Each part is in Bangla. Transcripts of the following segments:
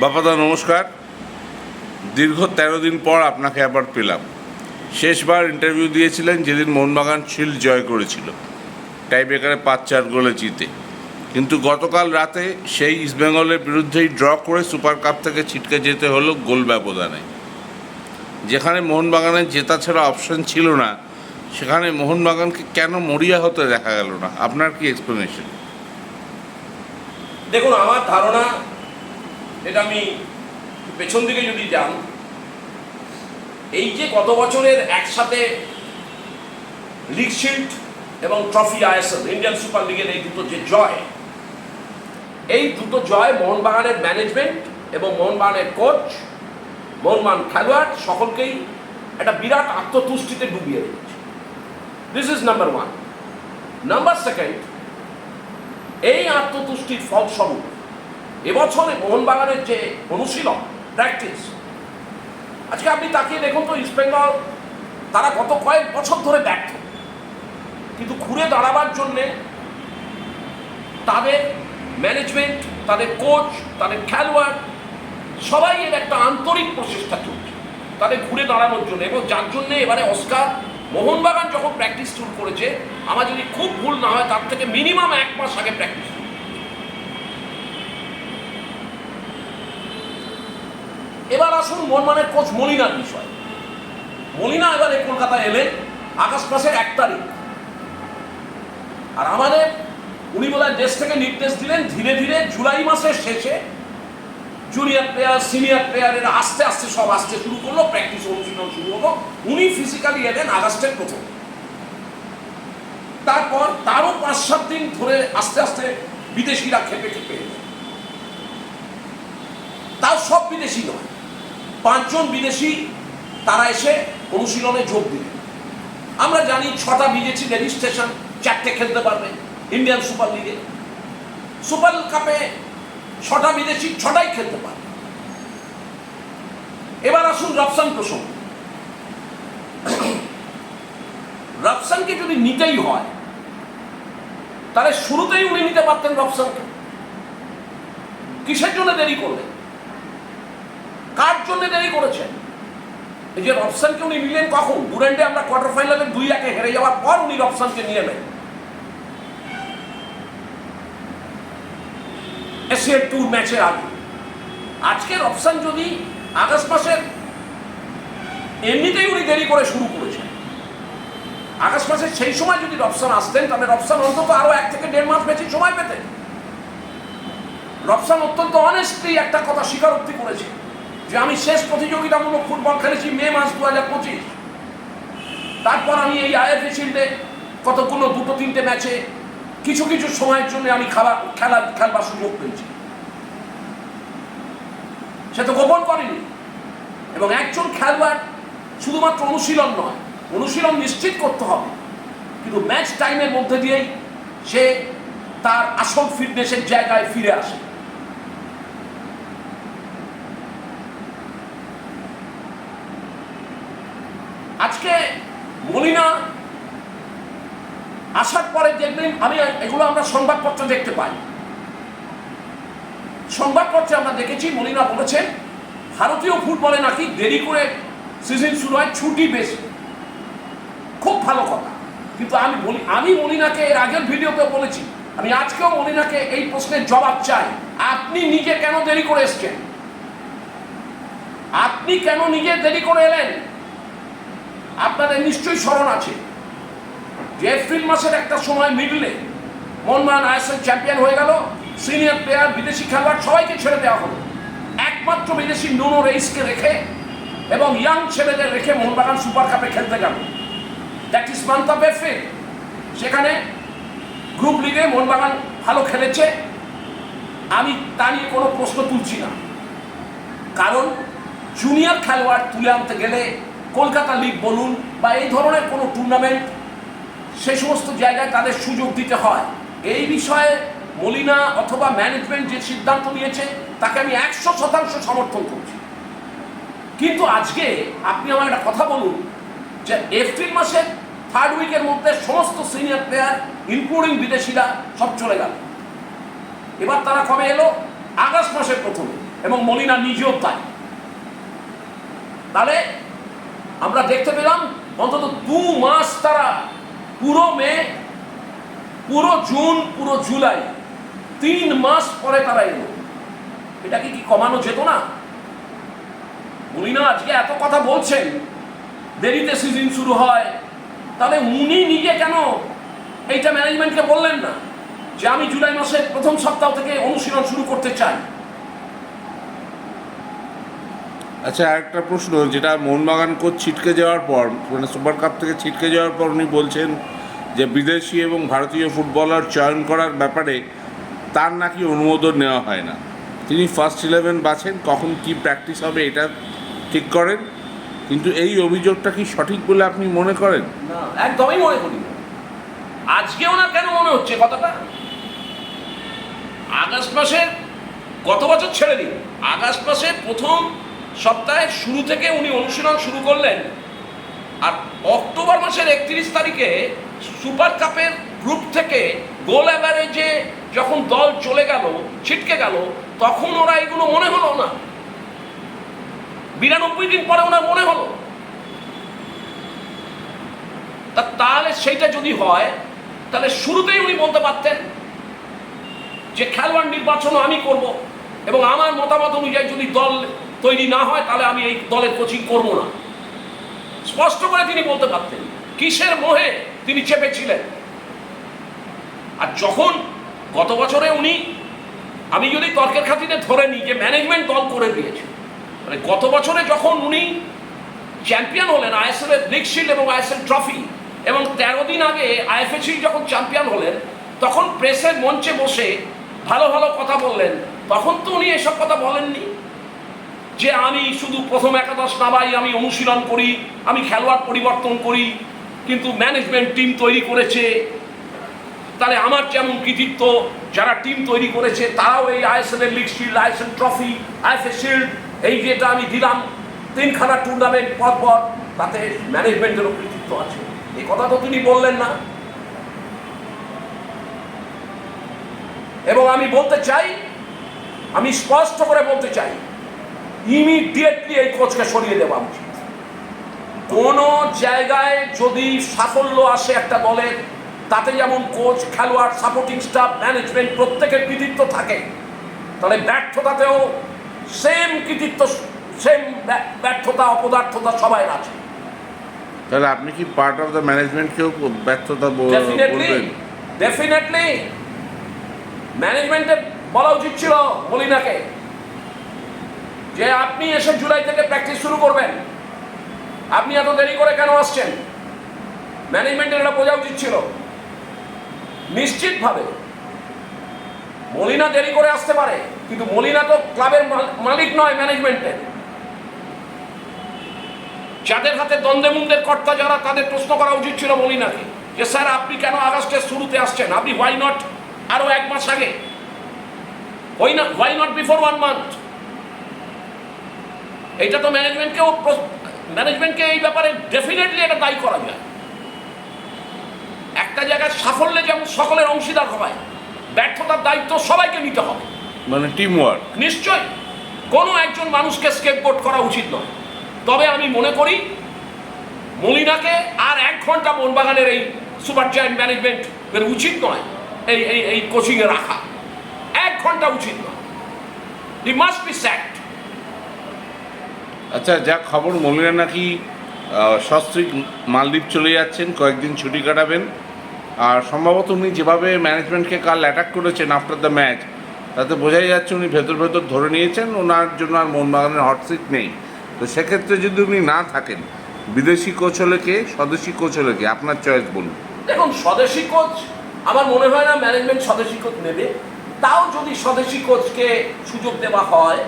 বাপাদা, নমস্কার। দীর্ঘ তেরো দিন পর আপনাকে আবার পেলাম। শেষবার ইন্টারভিউ দিয়েছিলেন যেদিন মোহনবাগান শিল্ড জয় করেছিল। টাইব্রেকারে পাঁচ চার গোলে জিতে। কিন্তু গতকাল রাতে সেই ইস্টবেঙ্গলের বিরুদ্ধেই ড্র করে সুপার কাপ থেকে ছিটকে যেতে হলো গোল ব্যবধানে। যেখানে মোহনবাগানের জেতা ছাড়া অপশন ছিল না, সেখানে মোহনবাগানকে কেন মরিয়া হতে দেখা গেল না? আপনার কি এক্সপ্লেনেশন দেখুন, আমার ধারণা এটা আমি পেছন দিকে যদি যান, এই যে গত বছরের একসাথে লিগ শিল্ড এবং ট্রফি আইএসএল, ইন্ডিয়ান সুপার লিগের এই দুটো যে জয়, এই দুটো জয় মোহনবাগানের ম্যানেজমেন্ট এবং মোহনবাগানের কোচ, মোহনবাগান খেলোয়াড় সকলকেই একটা বিরাট আত্মতুষ্টিতে ডুবিয়ে রেখেছে this is number one number second এই আত্মতুষ্টির ফলস্বরূপ এবছরে মোহনবাগানের যে অনুশীলন প্র্যাকটিস আজকে আপনি তাকিয়ে দেখুন তো ইস্ট বেঙ্গল তারা গত কয়েক বছর ধরে ব্যর্থ। কিন্তু ঘুরে দাঁড়াবার জন্যে তাদের ম্যানেজমেন্ট তাদের কোচ তাদের খেলোয়াড়, সবাই এর একটা আন্তরিক প্রচেষ্টা চলছে তাদের ঘুরে দাঁড়ানোর জন্য। এবং যার জন্য এবারে অস্কার মোহনবাগান যখন প্র্যাকটিস শুরু করেছে, আমার যদি খুব ভুল না হয়, তার থেকে মিনিমাম এক মাস আগে প্র্যাকটিস এবার আসুন মোহনবাগানের কোচ মলিনার বিষয়। মলিনা এবারে কলকাতায় এলেন আগস্ট মাসের এক তারিখ। আর আমাদের, উনি বোধহয় দেশ থেকে নির্দেশ দিলেন, ধীরে ধীরে জুলাই মাসের শেষে জুনিয়র প্লেয়ার সিনিয়র প্লেয়ারের আস্তে আস্তে সব আসতে শুরু করল প্র্যাকটিস অনুশীলন শুরু হলো। উনি ফিজিক্যালি এলেন আগস্টের প্রথম। তারপর তারও পাঁচ সাত দিন ধরে আস্তে আস্তে বিদেশিরা খেপে খেপে এলো। তাও সব বিদেশি নয়। পাঁচজন বিদেশি তারা এসে অনুশীলনে যোগ দিলেন। আমরা জানি ছটা বিদেশি রেজিস্ট্রেশন চারটে খেলতে পারবে ইন্ডিয়ান সুপার লিগে। সুপার কাপে ছটা বিদেশি ছটাই খেলতে পারবে। এবার আসুন রফসান প্রসঙ্গ। রফসানকে যদি নিতেই হয়, তাহলে শুরুতেই উনি নিতে পারতেন রফসানকে। কিসের জন্য দেরি করলেন? কার জন্য দেরি করেছেন? এই যে রফসানকে উনি নিলেন কখন? দুরান্ডে আমরা কোয়ার্টার ফাইনালে দুই একে হেরে যাওয়ার পর উনি রফসানকে নিয়ে নেন। এশিয়ার ট্যুর ম্যাচের আগে। আজকে রফসান যদি আগস্ট মাসের এমনিতেই উনি দেরি করে শুরু করেছেন। আগস্ট মাসের সেই সময় যদি রফসান আসতেন, তাহলে রফসান অন্তত আরও এক থেকে দেড় মাস বেশি সময় পেতেন। রফসান অত্যন্ত অনেস্টলি একটা কথা স্বীকারোক্তি করেছে যে আমি শেষ প্রতিযোগিতামূলক ফুটবল খেলেছি মে মাস দু হাজার পঁচিশ। তারপর আমি এই আইএফএ শিল্ডে কতগুলো দুটো তিনটে ম্যাচে কিছু কিছু সময়ের জন্য আমি খেলা খেলা খেলবার সুযোগ পেয়েছি। সে তো গোপন করেনি। এবং একজন খেলোয়াড় শুধুমাত্র অনুশীলন নয়, অনুশীলন নিশ্চিত করতে হবে। কিন্তু ম্যাচ টাইমের মধ্যে দিয়েই সে তার আসল ফিটনেসের জায়গায় ফিরে আসে আজকে মলিনা আসার পরে দেখবেন আমি এগুলো আমরা সংবাদপত্র দেখতে পাই। সংবাদপত্রে আমরা দেখেছি মলিনা বলেছেন, ভারতীয় ফুটবলে নাকি দেরি করে সিজন শুরু হয়, ছুটি বেশি। খুব ভালো কথা। কিন্তু আমি বলি, আমি মলিনাকে এর আগের ভিডিওতে বলেছি, আমি আজকেও মলিনাকে এই প্রশ্নের জবাব চাই, আপনি নিজে কেন দেরি করে এসছেন? আপনি কেন নিজে দেরি করে এলেন? আপনাদের নিশ্চয়ই স্মরণ আছে। যে এপ্রিল মাসের একটা সময় মিডলে মনমান আইএসএল চ্যাম্পিয়ন হয়ে গেল সিনিয়র প্লেয়ার বিদেশি খেলোয়াড় সবাইকে ছেড়ে দেওয়া হলো। একমাত্র বিদেশি নুনো রেইসকে রেখে এবং ইয়াং ছেলেদের রেখে মোহনবাগান সুপার কাপে খেলতে গেল। That is month of April সেখানে গ্রুপ লিগে মোহনবাগান ভালো খেলেছে। আমি তা নিয়ে কোনো প্রশ্ন তুলছি না। কারণ জুনিয়র খেলোয়াড় তুলে আনতে গেলে কলকাতা লিগ বলুন বা এই ধরনের কোনো টুর্নামেন্ট সে সমস্ত জায়গায় তাদের সুযোগ দিতে হয়। এই বিষয়ে মলিনা অথবা ম্যানেজমেন্ট যে সিদ্ধান্ত নিয়েছে, তাকে আমি একশো শতাংশ সমর্থন করছি। কিন্তু আজকে আপনি আমার একটা কথা বলুন, যে এপ্রিল মাসের থার্ড উইকের মধ্যে সমস্ত সিনিয়র প্লেয়ার ইনক্লুডিং বিদেশিরা, সব চলে গেল। এবার তারা কবে এলো? আগস্ট মাসের প্রথমে, এবং মলিনা নিজেও তাই। তাহলে আমরা দেখতে পেলাম অন্তত দু মাস তারা পুরো মে, পুরো জুন, পুরো জুলাই, তিন মাস পরে তারা এলো। এটাকে কি কমানো যেত না? মলিনা আজকে এত কথা বলছেন, দেরিতে সিজন শুরু হয়। তাহলে উনি নিজে কেন এইটা ম্যানেজমেন্টকে বললেন না যে আমি জুলাই মাসের প্রথম সপ্তাহ থেকে অনুশীলন শুরু করতে চাই? আচ্ছা আরেকটা প্রশ্ন, যেটা মোহনবাগান কোচ ছিটকে যাওয়ার পর মানে সুপার কাপ থেকে ছিটকে যাওয়ার পর উনি বলছেন যে বিদেশি এবং ভারতীয় ফুটবলার চয়ন করার ব্যাপারে তার নাকি অনুমোদন নেওয়া হয় না। তিনি ফার্স্ট ইলেভেন বাছেন, কখন কি প্র্যাকটিস হবে এটা ঠিক করেন, কিন্তু এই অভিযোগটা কি সঠিক বলে আপনি মনে করেন? একদমই মনে করি আজকে ওনার কেন মনে হচ্ছে কথাটা? আগস্ট মাসে গত বছর ছেড়ে দিন, আগস্ট মাসে প্রথম সপ্তাহের শুরু থেকে উনি অনুশীলন শুরু করলেন। আর অক্টোবর মাসের একত্রিশ তারিখে সুপার কাপের গ্রুপ থেকে গোল অ্যাভারেজে যখন দল চলে গেল, ছিটকে গেল, তখন ওরা এগুলো মনে হলো না। বিরানব্বই দিন পরে ওনার মনে হলো। তা তাহলে সেইটা যদি হয়, তাহলে শুরুতেই উনি বলতে পারতেন যে খেলোয়াড় নির্বাচন আমি করব এবং আমার মতামত অনুযায়ী যদি দল তৈরি না হয়, তাহলে আমি এই দলের কোচিং করব না। স্পষ্ট করে তিনি বলতে পারতেন, কিসের মোহে তিনি চেপেছিলেন? আর যখন গত বছরে উনি, আমি যদি তর্কের খাতিরে ধরে নিই যে ম্যানেজমেন্ট দল করে দিয়েছে মানে গত বছরে যখন উনি চ্যাম্পিয়ন হলেন আইএসএল এর লিগ শিল্ড এবং আইএসএল ট্রফি এবং তেরো দিন আগে আইএফএসি যখন চ্যাম্পিয়ন হলেন, তখন প্রেসের মঞ্চে বসে ভালো ভালো কথা বললেন, তখন তো উনি এসব কথা বলেননি। যে আমি শুধু প্রথম একাদশ নামাই, আমি অনুশীলন করি, আমি খেলোয়াড় পরিবর্তন করি, কিন্তু ম্যানেজমেন্ট টিম তৈরি করেছে। তাহলে আমার যেমন কৃতিত্ব, যারা টিম তৈরি করেছে, তারাও এই আইএসএল এর league shield ISL trophy IFA shield এই যেটা আমি দিলাম, তিনখানা টুর্নামেন্ট পর পর, তাতে ম্যানেজমেন্টেরও কৃতিত্ব আছে। এই কথা তো তিনি বললেন না। এবং আমি বলতে চাই, আমি স্পষ্ট করে বলতে চাই ইমিডিয়েটলি এই কোচকে সরিয়ে দেওয়া উচিত কোনো জায়গায় যদি সাফল্য আসে একটা দলের তাতে যেমন কোচ খেলোয়াড় সাপোর্টিং স্টাফ ম্যানেজমেন্ট প্রত্যেকের কৃতিত্ব থাকে তাহলে ব্যর্থতাতেও সেম কৃতিত্ব সেম ব্যর্থতা অপদার্থতা সবাই আছে তাহলে আপনি কি পার্ট অফ দ্য ম্যানেজমেন্টকেও ব্যর্থতা বলবেন? ডেফিনেটলি ম্যানেজমেন্টের বলা উচিত ছিল মলিনাকে যে আপনি এসে জুলাই থেকে প্র্যাকটিস শুরু করবেন। আপনি এত দেরি করে কেন আসছেন? ম্যানেজমেন্টের এটা বোঝা উচিত ছিল। নিশ্চিতভাবে মলিনা দেরি করে আসতে পারে, কিন্তু মলিনা তো ক্লাবের মালিক নয় ম্যানেজমেন্টের যাদের হাতে দ্বন্দ্বে মুন্দের কর্তা যারা, তাদের প্রশ্ন করা উচিত ছিল মলিনাকে যে, স্যার, আপনি কেন আগস্টের শুরুতে আসছেন? আপনি হোয়াই নট আরও এক মাস আগে। Why not why not before one month এটা তো ম্যানেজমেন্টকেও ম্যানেজমেন্টকে এই ব্যাপারে ডেফিনেটলি এটা দায়ী করা যায়। একটা জায়গায় সাফল্যে যেমন সকলের অংশীদার হয় ব্যর্থতার দায়িত্ব সবাইকে নিতে হবে। মানে টিম ওয়ার্ক নিশ্চয় কোনো একজন মানুষকে স্কেপবোর্ড করা উচিত নয়। তবে আমি মনে করি মলিনাকে আর এক ঘণ্টা মোহনবাগানের এই সুপার জায়েন্ট ম্যানেজমেন্ট এর উচিত নয় এই এই এই কোচিংয়ে রাখা। এক ঘণ্টা উচিত নয়। হি মাস্ট বি স্যাক্ট আচ্ছা যা খবর মলিনা নাকি আহ, সস্ত্রীক মালদ্বীপ চলে যাচ্ছেন কয়েকদিন ছুটি কাটাবেন। আর সম্ভবত উনি যেভাবে ম্যানেজমেন্টকে কাল অ্যাটাক করেছেন আফটার দ্য ম্যাচ তাতে বোঝাই যাচ্ছে উনি ভেতর ভেতর ধরে নিয়েছেন ওনার জন্য আর মোহনবাগানের হট সিট নেই। তো সেক্ষেত্রে যদি উনি না থাকেন বিদেশি কোচ হলে কে স্বদেশি কোচ হলে কে? আপনার চয়েস বলুন। দেখুন স্বদেশি কোচ আমার মনে হয় না ম্যানেজমেন্ট স্বদেশি কোচ নেবে। তাও যদি স্বদেশি কোচকে সুযোগ দেওয়া হয়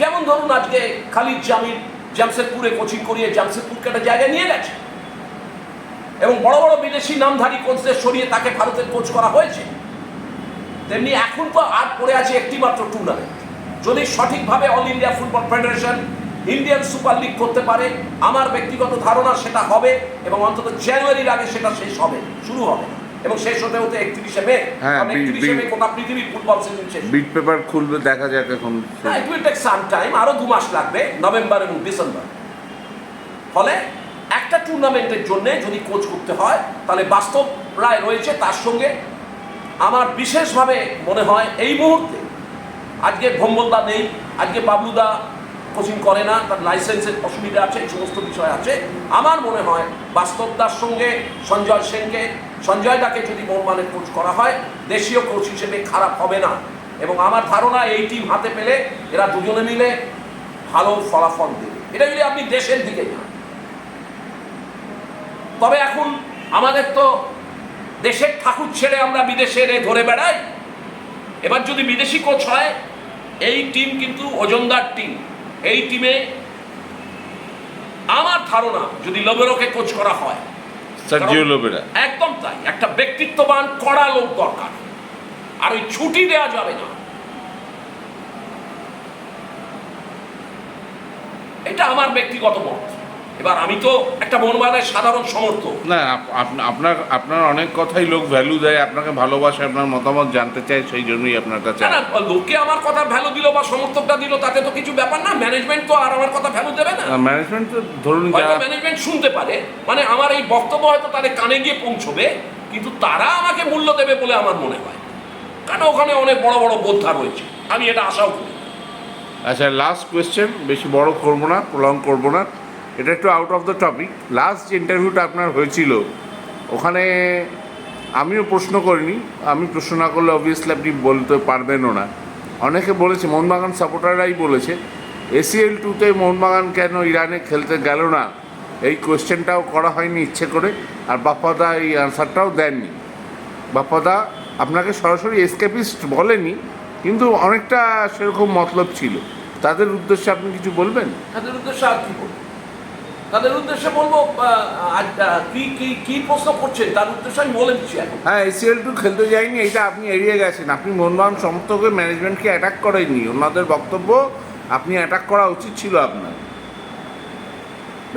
যেমন ধরুন আজকে খালিদ জামিল জামশেদপুরে কোচিং করিয়ে জামশেদপুরকে একটা জায়গায় নিয়ে গেছে। এবং বড় বড় বিদেশি নামধারী কোচদের সরিয়ে তাকে ভারতের কোচ করা হয়েছে। তেমনি এখন তো আর পড়ে আছে একটি মাত্র টুর্নামেন্ট যদি সঠিকভাবে all India football federation Indian super league করতে পারে, আমার ব্যক্তিগত ধারণা সেটা হবে এবং অন্তত জানুয়ারির আগে সেটা শেষ হবে, শুরু হবে। এবং শেষ হতে হতে একত্রিশে মে। হ্যাঁ, একত্রিশে মে গোটা পৃথিবীর ফুটবল সিজন শেষ। বিট পেপার খুলবে দেখা যাক এখন। না it will take some time আরও দু মাস লাগবে নভেম্বর এবং ডিসেম্বর। ফলে একটা টুর্নামেন্টের জন্য যদি কোচ করতে হয় তাহলে বাস্তব রায় রয়েছে তার সঙ্গে। আমার বিশেষভাবে মনে হয় এই মুহূর্তে আজকে ভম্বলদা নেই আজকে বাবলুদা কোচিং করে না তার লাইসেন্সের অসুবিধা আছে এই সমস্ত বিষয় আছে। আমার মনে হয় বাস্তবদার সঙ্গে সঞ্জয় সেনকে সঞ্জয় দাকে যদি মোহনবানের কোচ করা হয়, দেশীয় কোচ হিসেবে খারাপ হবে না। এবং আমার ধারণা এই টিম হাতে পেলে এরা দুজনে মিলে ভালো ফলাফল দেবে। এটা যদি আপনি দেশের দিকে যান। তবে এখন আমাদের তো দেশের ঠাকুর ছেড়ে আমরা বিদেশে রে ধরে বেড়াই। এবার যদি বিদেশি কোচ হয়, এই টিম কিন্তু ওজনদার টিম এই টিমে আমার ধারণা যদি লোবেরোকে কোচ করা হয় সার্জিও লোবেরা একদম তাই একটা ব্যক্তিত্ববান কড়া লোক দরকার। আর ওই ছুটি দেওয়া যাবে না। এটা আমার ব্যক্তিগত মত। এবার আমি তো একটা মনমানের সাধারণ সমর্থক। না আপ- আপ- আপনার আপনার অনেক কথাই লোক ভ্যালু দেয় আপনাকে ভালোবাসে আপনার মতামত জানতে চায় সেই জন্যই আপনার কাছে না লোকে আমার কথা ভ্যালু দিল বা সমর্থকটা দিল তাতে তো কিছু ব্যাপার না ম্যানেজমেন্ট তো আর আমার কথা ভ্যালু দেবে না। ম্যানেজমেন্ট তো ধরুন ম্যানেজমেন্ট শুনতে পারে মানে আমার এই বক্তব্য হয়তো তাদের কানে গিয়ে পৌঁছবে কিন্তু তারা আমাকে মূল্য দেবে বলে আমার মনে হয়। কারণ ওখানে অনেক বড় বড় বোদ্ধা রয়েছে? আমি এটা আশাও করি আচ্ছা লাস্ট কোয়েশ্চেন বেশি বড় করব না প্রলং করব না। এটা একটু out of the topic last যে ইন্টারভিউটা আপনার হয়েছিল, ওখানে আমিও প্রশ্ন করিনি। আমি প্রশ্ন না করলে অবভিয়াসলি আপনি বলতে পারবেনও না। অনেকে বলেছে, মোহনবাগান সাপোর্টাররাই বলেছে এসিএল টুতে মোহনবাগান কেন ইরানে খেলতে গেল না? এই কোয়েশ্চেনটাও করা হয়নি ইচ্ছে করে, আর বাপ্পাদা এই আনসারটাও দেননি। বাপ্পাদা আপনাকে সরাসরি এসকেপিস্ট বলেনি, কিন্তু অনেকটা সেরকম মতলব ছিল। তাদের উদ্দেশ্যে আপনি কিছু বলবেন? তাদের উদ্দেশ্যে আর কি বলব? তাদের উদ্দেশ্যে বলব কি কি কি প্রশ্ন করছেন? তার উদ্দেশ্যে আমি বলে দিচ্ছি হ্যাঁ এসিএল টু খেলতে যায়নি এটা আপনি এড়িয়ে গেছেন। আপনি মোহনবাগান সমর্থকে ম্যানেজমেন্টকে অ্যাটাক করেননি। ওনাদের বক্তব্য আপনি অ্যাটাক করা উচিত ছিল আপনার।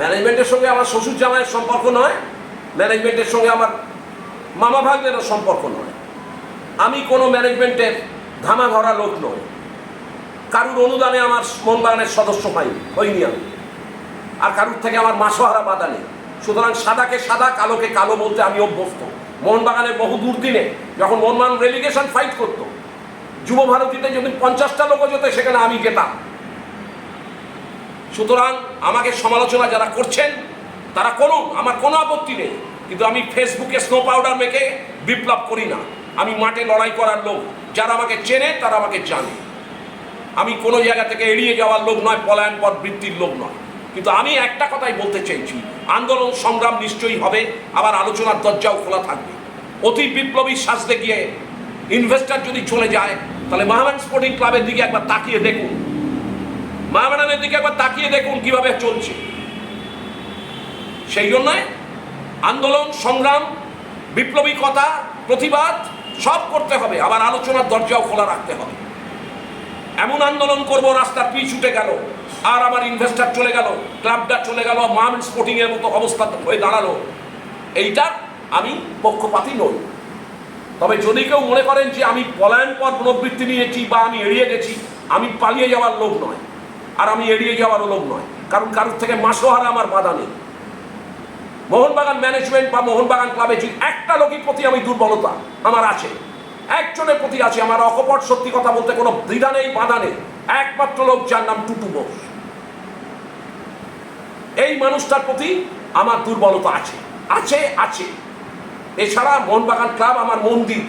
ম্যানেজমেন্টের সঙ্গে আমার শ্বশুর জামাইয়ের সম্পর্ক নয় ম্যানেজমেন্টের সঙ্গে আমার মামা ভাগ্নেরও সম্পর্ক নয়। আমি কোনো ম্যানেজমেন্টের ধামা ধরা লোক নই। কারুর অনুদানে আমার মনবাগানের সদস্য হয়নি হইনি আমি। আর কারুর থেকে আমার মাসোহারা বাধা নেই সুতরাং সাদাকে সাদা, কালোকে কালো বলতে আমি অভ্যস্ত। মোহনবাগানের বহু দুর্দিনে যখন মোহনবাগান রেলিগেশন ফাইট করতো, যুব ভারতীতে যদি পঞ্চাশটা লোক যেত সেখানে আমি যেতাম সুতরাং আমাকে সমালোচনা যারা করছেন, তারা করুন আমার কোনো আপত্তি নেই। কিন্তু আমি ফেসবুকে স্নো পাউডার মেখে বিপ্লব করি না। আমি মাঠে লড়াই করার লোক। যারা আমাকে চেনে, তারা আমাকে জানে। আমি কোনো জায়গা থেকে এড়িয়ে যাওয়ার লোক নয় পলায়ন পথ বৃত্তির লোক নয়। কিন্তু আমি একটা কথাই বলতে চাইছি আন্দোলন সংগ্রাম নিশ্চয়ই হবে, আবার আলোচনার দরজাও খোলা থাকবে। অতি বিপ্লবী সাজতে গিয়ে ইনভেস্টার যদি চলে যায়, তাহলে মাহমান স্পোর্টিং ক্লাবের দিকে একবার তাকিয়ে দেখুন। মাহমানের দিকে একবার তাকিয়ে দেখুন কীভাবে চলছে। সেই জন্য আন্দোলন, সংগ্রাম, বিপ্লবীকতা, প্রতিবাদ, সব করতে হবে, আবার আলোচনার দরজাও খোলা রাখতে হবে। এমন আন্দোলন করব, রাস্তার পিচ উঠে গেল। আর আমার ইনভেস্টার চলে গেল ক্লাবটা চলে গেল মাহমিন স্পোর্টিং এর মতো অবস্থা হয়ে দাঁড়াল। এইটা আমি পক্ষপাতী নই। তবে যদি কেউ মনে করেন যে আমি পলায়ন পথ প্রবৃত্তি নিয়েছি বা আমি এড়িয়ে গেছি, আমি পালিয়ে যাওয়ার লোক নয়। আর আমি এড়িয়ে যাওয়ারও লোক নয়। কারণ কারোর থেকে মাসোহারা আমার বাধা নেই। মোহনবাগান ম্যানেজমেন্ট বা মোহনবাগান ক্লাবে যে একটা লোকের প্রতি আমি দুর্বলতা আমার আছে, একজনের প্রতি আছে, আমার অকপট সত্যি কথা বলতে কোনো দ্বিধা নেই, বাধা নেই। একমাত্র লোক যার নাম টুটু বোস। এই মানুষটার প্রতি আমার দুর্বলতা আছে আছে আছে। এছাড়া মোহনবাগান ক্লাব আমার মন্দির।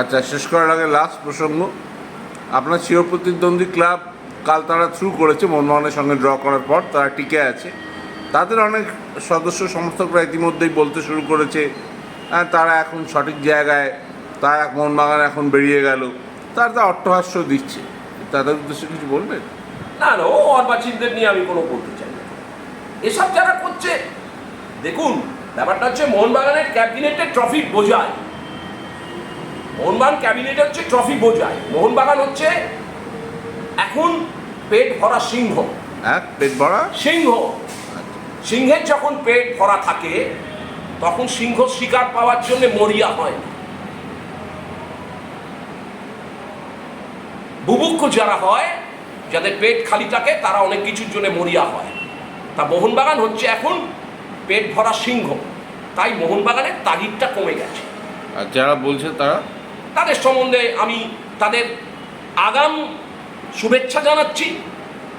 আচ্ছা শেষ করার আগে লাস্ট প্রসঙ্গ। আপনার চিরপ্রতিদ্বন্দ্বী ক্লাব কাল তারা থ্রু করেছে মোহনবাগানের সঙ্গে ড্র করার পর তারা টিকে আছে। তাদের অনেক সদস্য সমর্থকরা ইতিমধ্যেই বলতে শুরু করেছে হ্যাঁ, তারা এখন সঠিক জায়গায় তারা মোহনবাগান এখন বেরিয়ে গেল। তারা তা অট্টহাস্য দিচ্ছে। তাদের উদ্দেশ্যে কিছু বলবেন? না না ও অর্বাচীনদের নিয়ে আমি কোনো বলতে চাই না। এসব যারা করছে দেখুন ব্যাপারটা হচ্ছে মোহনবাগানের ক্যাবিনেটের ট্রফি বোঝায়। মোহনবাগান ক্যাবিনেট হচ্ছে ট্রফি বোঝায়। মোহনবাগান হচ্ছে এখন পেট ভরা সিংহ। হ্যাঁ পেট ভরা? সিংহ। সিংহের যখন পেট ভরা থাকে তখন সিংহ শিকার পাওয়ার জন্য মরিয়া হয়। বুভুক্ষ যারা হয় যাদের পেট খালি থাকে তারা অনেক কিছুর জন্য মরিয়া হয়। তা মোহনবাগান হচ্ছে এখন পেট ভরা সিংহ। তাই মোহনবাগানের তাগিদটা কমে গেছে। আর যারা বলছে তারা? তাদের সম্বন্ধে আমি তাদের আগাম শুভেচ্ছা জানাচ্ছি।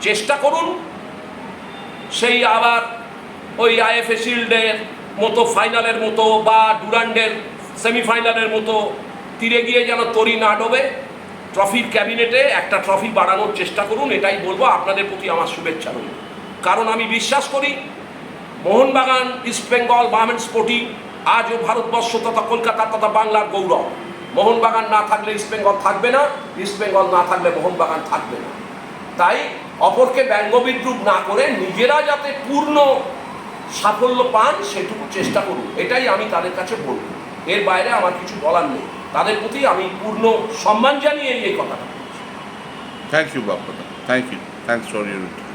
চেষ্টা করুন। সেই আবার ওই আইএফএ শিল্ডের মতো ফাইনালের মতো বা ডুরান্ডের সেমিফাইনালের মতো তীরে গিয়ে যেন তরি না ডোবে। ট্রফির ক্যাবিনেটে একটা ট্রফি বাড়ানোর চেষ্টা করুন, এটাই বলব। আপনাদের প্রতি আমার শুভেচ্ছা রইল। কারণ আমি বিশ্বাস করি, মোহনবাগান, ইস্ট বেঙ্গল বামেন্ট স্পোর্টিং আজও ভারতবর্ষ তথা কলকাতা তথা বাংলার গৌরব। মোহনবাগান না থাকলে ইস্ট বেঙ্গল থাকবে না, ইস্ট বেঙ্গল না থাকলে মোহনবাগান থাকবে না। তাই অপরকে ব্যঙ্গ বিদ্রুপ না করে নিজেরা যাতে পূর্ণ সাফল্য পান, সেটুকু চেষ্টা করুন। এটাই আমি তাদের কাছে বলব। এর বাইরে আমার কিছু বলার নেই। তাদের প্রতি আমি পূর্ণ সম্মান জানিয়ে এই কথাটা। Thank you বাপ্পাদা thank you thanks for your